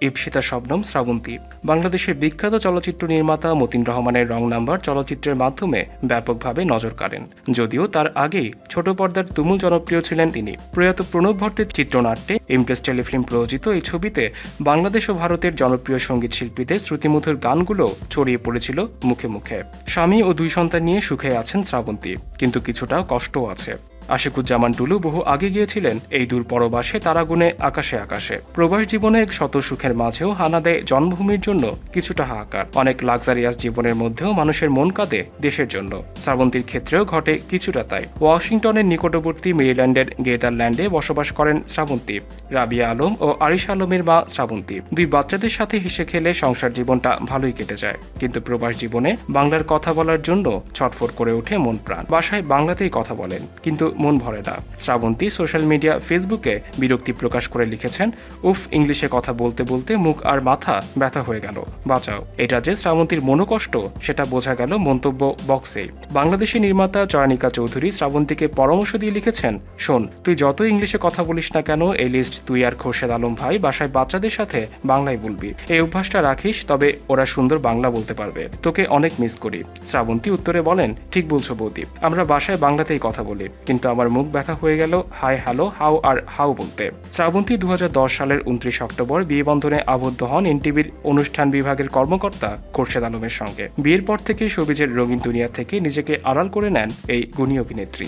ইপসিতা শবনম শ্রাবন্তী বাংলাদেশের বিখ্যাত চলচ্চিত্র নির্মাতা মতিন রহমানের রং নাম্বার চলচ্চিত্রের মাধ্যমে ব্যাপকভাবে নজর কাড়েন। যদিও তার আগেই ছোট পর্দার তুমুল জনপ্রিয় ছিলেন তিনি। প্রয়াত প্রণব ভট্টের চিত্রনাট্যে ইমপ্রেস টেলিফিল্ম প্রযোজিত এই ছবিতে বাংলাদেশ ও ভারতের জনপ্রিয় সংগীত শিল্পীদের শ্রুতিমধুর গানগুলো ছড়িয়ে পড়েছিল মুখে মুখে। স্বামী ও দুই সন্তান নিয়ে সুখে আছেন শ্রাবন্তী কিন্তু কিছুটা কষ্টও আছে। আশিকুজ্জামান টুলু বহু আগে গিয়েছিলেন। এই দূর পরবাসে তারাগুনে আকাশে আকাশে। প্রবাস জীবনের শত সুখের মাঝেও হানা দেয় জন্মভূমির জন্য কিছুটা হাহাকার। অনেক লাক্সারিয়াস জীবনের মধ্যেও মানুষের মন কাঁদে দেশের জন্য। শ্রাবন্তীর ক্ষেত্রেও ঘটে কিছুটা তাই। ওয়াশিংটনের নিকটবর্তী মেরিল্যান্ডের গেদারল্যান্ডে বসবাস করেন শ্রাবন্তী রাবিয়া আলম ও আরিশ আলমের মা শ্রাবন্তী দুই বাচ্চাদের সাথে হেসে খেলে সংসার জীবনটা ভালোই কেটে যায়। কিন্তু প্রবাস জীবনে বাংলার কথা বলার জন্য ছটফট করে ওঠে মন প্রাণ। বাসায় বাংলাতেই কথা বলেন। কিন্তু মন ভরে না। শ্রাবন্তী সোশ্যাল মিডিয়া ফেসবুকে বিরক্তি প্রকাশ করে লিখেছেন, উফ, ইংলিশে কথা বলতে বলতে মুখ আর মাথা ব্যথা হয়ে গেল। বাঁচাও। এটা যে শ্রাবন্তীর মনোকষ্ট, সেটা বোঝা গেল মন্তব্য বক্সে বাংলাদেশি নির্মাতা চয়নিকা চৌধুরী শ্রাবন্তীকে পরামর্শ দিয়ে লিখেছেন, শোন, তুই যত ইংলিশে কথা বলিস না কেন, এই লিস্ট তুই আর খোরশেদ আলম ভাই বাসায় বাচ্চাদের সাথে বাংলায় বলবি। এই অভ্যাসটা রাখিস, তবে ওরা সুন্দর বাংলা বলতে পারবে। তোকে অনেক মিস করি। শ্রাবন্তী উত্তরে বলেন, ঠিক বলছো বৌদি, আমরা বাসায় বাংলাতেই কথা বলি, কিন্তু আমার মুখ ব্যথা হয়ে গেল, hi hello how are how বলতে। শ্রাবন্তী দু হাজার দশ সালের উনত্রিশ অক্টোবর বিয়ে বন্ধনে আবদ্ধ হন এনটিভির অনুষ্ঠান বিভাগের কর্মকর্তা খোরশেদ আলমের সঙ্গে। বিয়ের পর থেকে সবিজের রঙিন দুনিয়া থেকে নিজেকে আড়াল করে নেন এই গুণী অভিনেত্রী।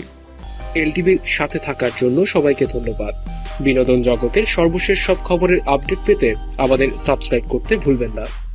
এলটিভির সাথে থাকার জন্য সবাইকে ধন্যবাদ। বিনোদন জগতের সর্বশেষ সব খবরের আপডেট পেতে আমাদের সাবস্ক্রাইব করতে ভুলবেন না।